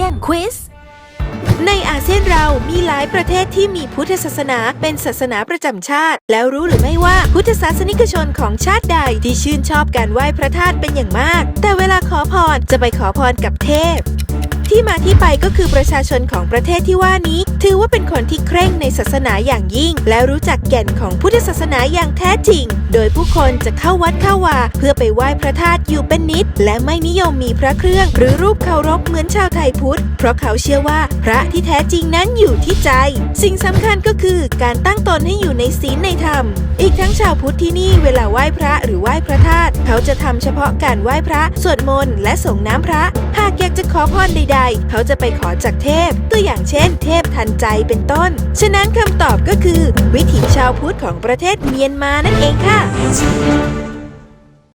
ยนควิสในอาเซียนเรามีหลายประเทศที่มีพุทธศาสนาเป็นศาสนาประจำชาติ แล้วรู้หรือไม่ว่าพุทธศาสนิกชนของชาติใดที่ชื่นชอบการไหว้พระธาตุเป็นอย่างมาก แต่เวลาขอพรจะไปขอพรกับเทพ ที่มาที่ไปก็คือประชาชนของประเทศที่ว่านี้ ถือว่าเป็นคนที่เคร่งในศาสนาอย่างยิ่ง และรู้จักแก่นของพุทธศาสนาอย่างแท้จริง โดยผู้คนจะเข้าวัดเข้าวา เพื่อไปไหว้พระธาตุอยู่เป็นนิด และไม่นิยมมีพระเครื่อง หรือรูปเคารพเหมือนชาวไทยพุทธ เพราะเขาเชื่อว่าพระที่แท้จริงนั้นอยู่ที่ใจ สิ่งสำคัญก็คือการตั้งตนให้อยู่ในศีลในธรรม อีกทั้งชาวพุทธที่นี่เวลาไหว้พระหรือไหว้พระธาตุเขาจะทำเฉพาะการไหว้พระสวดมนต์และส่งน้ำพระ หากอยากจะขอพรใดๆเขาจะไปขอจากเทพ ตัวอย่างเช่น เทพทันใจเป็นต้น ฉะนั้นคำตอบก็คือ วิถีชาวพุทธของประเทศเมียนมานั่นเองค่ะ